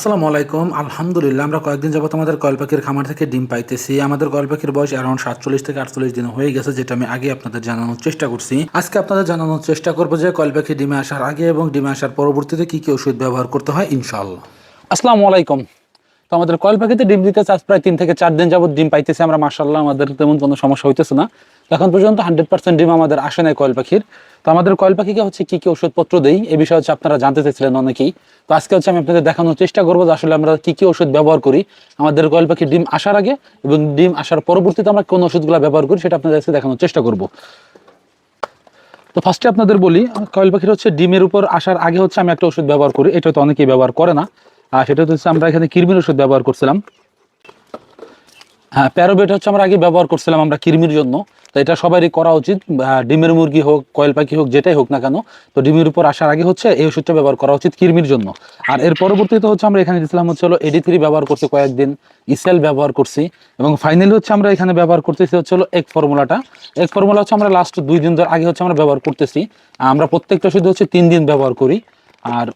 আসসালামু আলাইকুম। আলহামদুলিল্লাহ, আমরা কয়েকদিন যাবত আমাদের কলপাখির খামার থেকে ডিম পাইতেছি। আমাদের কলপাখির বয়স অ্যারাউন্ড সাতচল্লিশ থেকে আটচল্লিশ দিন হয়ে গেছে, যেটা আমি আগে আপনাদের জানানোর চেষ্টা করছি। আজকে আপনাদের জানানোর চেষ্টা করব যে কলপাখি পাখি ডিমে আসার আগে এবং ডিমে আসার পরবর্তীতে কি কি ওষুধ ব্যবহার করতে হয় ইনশাল্লাহ আসসালামু আলাইকুম। তো আমাদের কয়েল পাখিতে ডিম দিতে চাষ প্রায় তিন থেকে চার দিন যাবত ডিম পাইতেছি আমরা মার্শাল্লাহ আমাদের তেমন কোনো সমস্যা হইতেছে না। এখন পর্যন্ত হান্ড্রেড পার্সেন্ট ডিম আমাদের আসে নাই কয়েল পাখির। তো আমাদের কয়েল পাখিকে হচ্ছে কি কি ওষুধপত্র দেই এই বিষয়ে হচ্ছে আপনারা জানতে চাইছিলেন অনেকেই। তো আজকে হচ্ছে আমি আপনাদের দেখানোর চেষ্টা করব যে আসলে আমরা কি কি ওষুধ ব্যবহার করি, আমাদের কয়েল পাখির ডিম আসার আগে এবং ডিম আসার পরবর্তীতে আমরা কোন ওষুধগুলো ব্যবহার করি সেটা আপনাদের আজকে দেখানোর চেষ্টা করব। তো ফার্স্টে আপনাদের বলি, কয়েল পাখির হচ্ছে ডিমের উপর আসার আগে হচ্ছে আমি একটা ওষুধ ব্যবহার করি, এটা তো অনেকেই ব্যবহার করে না। আর সেটা হচ্ছে আমরা এখানে কৃমির ওষুধ ব্যবহার করছিলাম। হ্যাঁ প্যারোবেট হচ্ছে আমরা আগে ব্যবহার করছিলাম আমরা কৃমির জন্য। তো এটা সবারই করা উচিত। ডিমের মুরগি হোক, কয়েল পাখি হোক, যেটাই হোক না কেন, তো ডিমের উপর আসার আগে হচ্ছে এই ওষুধটা ব্যবহার করা উচিত কৃমির জন্য। আর এর পরবর্তীতে হচ্ছে আমরা এখানে দিয়েছিলাম হচ্ছে হলো এডি থ্রি ব্যবহার করছি কয়েকদিন ইসেল ব্যবহার করছি। এবং ফাইনালি হচ্ছে আমরা এখানে ব্যবহার করতেছি হচ্ছে হলো এক ফর্মুলাটা এক ফর্মুলা হচ্ছে আমরা লাস্ট দুই দিন ধরে আগে হচ্ছে আমরা ব্যবহার করতেছি। আমরা প্রত্যেকটা ওষুধ হচ্ছে তিন দিন ব্যবহার করি। আর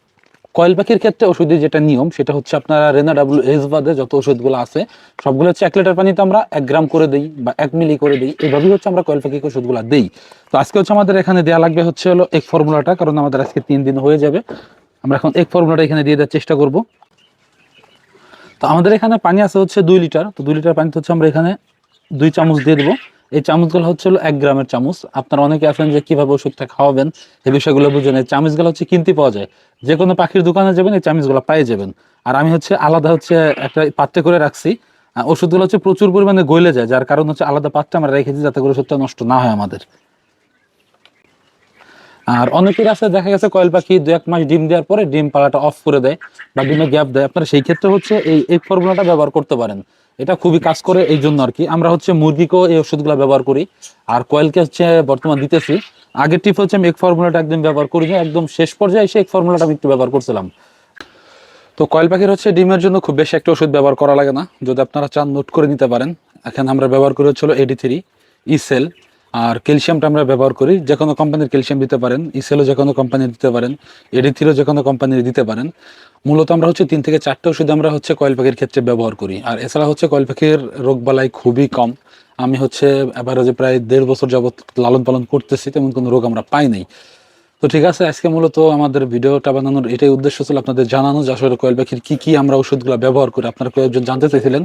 কয়েল পাখির ক্ষেত্রে ওষুধের যেটা নিয়ম, সেটা হচ্ছে আপনারা রেনা ডাব্লিউ এস বাদে যত ওষুধগুলো আছে, সবগুলো হচ্ছে এক লিটার পানিতে আমরা এক গ্রাম করে দিই বা এক মিলি করে দিই। এভাবেই হচ্ছে আমরা কয়েল পাখিকে ওষুধগুলো দিই। তো আজকে হচ্ছে আমাদের এখানে দেওয়া লাগবে হচ্ছে হলো এক ফর্মুলাটা, কারণ আমাদের আজকে তিন দিন হয়ে যাবে। আমরা এখন এক ফর্মুলাটা এখানে দিয়ে দেওয়ার চেষ্টা করব। তো আমাদের এখানে পানি আছে হচ্ছে দুই লিটার। তো দুই লিটার পানিতে হচ্ছে আমরা এখানে দুই চামচ দিয়ে দেবো। এই চামচগুলো হচ্ছে এক গ্রামের চামচ। আপনারা অনেকে আছেন যে কীভাবে ওষুধটা খাওয়াবেন, এই বিষয়গুলো বুঝেন। এই চামচগুলো হচ্ছে কিনতে পাওয়া যায়। যে কোনো পাখির দোকানে যাবেন, এই চামচগুলো পেয়ে যাবেন। আর আমি হচ্ছে আলাদা হচ্ছে একটা পাত্রে করে রাখছি। ওষুধগুলো হচ্ছে প্রচুর পরিমাণে গলে যায়, যার কারণ হচ্ছে আলাদা পাত্রে আমরা রেখেছি যাতে করে ওষুধটা নষ্ট না হয় আমাদের। আর অনেকের আছে দেখা গেছে কয়েল পাখি দু এক মাস ডিম দেওয়ার পরে ডিম পালাটা অফ করে দেয় বা ডিমে গ্যাপ দেয়। আপনারা সেই ক্ষেত্রে হচ্ছে এই এই ফর্মুলাটা ব্যবহার করতে পারেন। এটা খুবই কাজ করে এই জন্য আর কি। আমরা হচ্ছে মুরগিকেও এই ওষুধগুলো ব্যবহার করি। আর কয়েলকে হচ্ছে বর্তমান দিতেছি, আগের টিপ হচ্ছে আমি এক ফর্মুলাটা একদম ব্যবহার করি একদম শেষ পর্যায়ে এসে এক ফর্মুলাটা আমি একটু ব্যবহার করছিলাম। তো কয়েল পাখির হচ্ছে ডিমের জন্য খুব বেশি একটা ওষুধ ব্যবহার করা লাগে না। যদি আপনারা চান নোট করে নিতে পারেন। এখানে আমরা ব্যবহার করি হচ্ছিল এডি থ্রি ইসেল আর ক্যালসিয়ামটা আমরা ব্যবহার করি। যে কোনো কোম্পানির ক্যালসিয়াম দিতে পারেন ইসেলও যে কোনো কোম্পানির দিতে পারেন এডি থ্রিও যে কোনো কোম্পানির দিতে পারেন। মূলত আমরা হচ্ছে তিন থেকে চারটে ওষুধ আমরা হচ্ছে কয়েল পাখির ক্ষেত্রে ব্যবহার করি। আর এছাড়া হচ্ছে কয়েল পাখির রোগবালাই খুবই কম। আমি হচ্ছে যে প্রায় দেড় বছর যাবৎ লালন পালন করতেছি, তেমন কোনো রোগ আমরা পাই নাই। তো ঠিক আছে, আজকে মূলত আমাদের ভিডিওটা বানানোর এটাই উদ্দেশ্য ছিল আপনাদের জানানো যে আসলে কয়েল পাখির কী কী আমরা ওষুধগুলো ব্যবহার করি। আপনারা কয়েকজন জানতে চাইছিলেন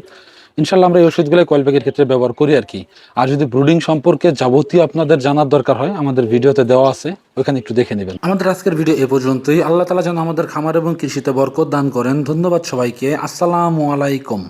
ইনশাল্লাহ আমরা এই ওষুধগুলো কয়েল ব্যাগের ক্ষেত্রে ব্যবহার করি আর কি। আর যদি ব্রুডিং সম্পর্কে যাবতীয় আপনাদের জানার দরকার হয়, আমাদের ভিডিওতে দেওয়া আছে, ওইখানে একটু দেখে নেবেন। আমাদের আজকের ভিডিও এ পর্যন্তই। আল্লাহ তালা যেন আমাদের খামার এবং কৃষিতে বরকত দান করেন। ধন্যবাদ সবাইকে। আসসালামু আলাইকুম।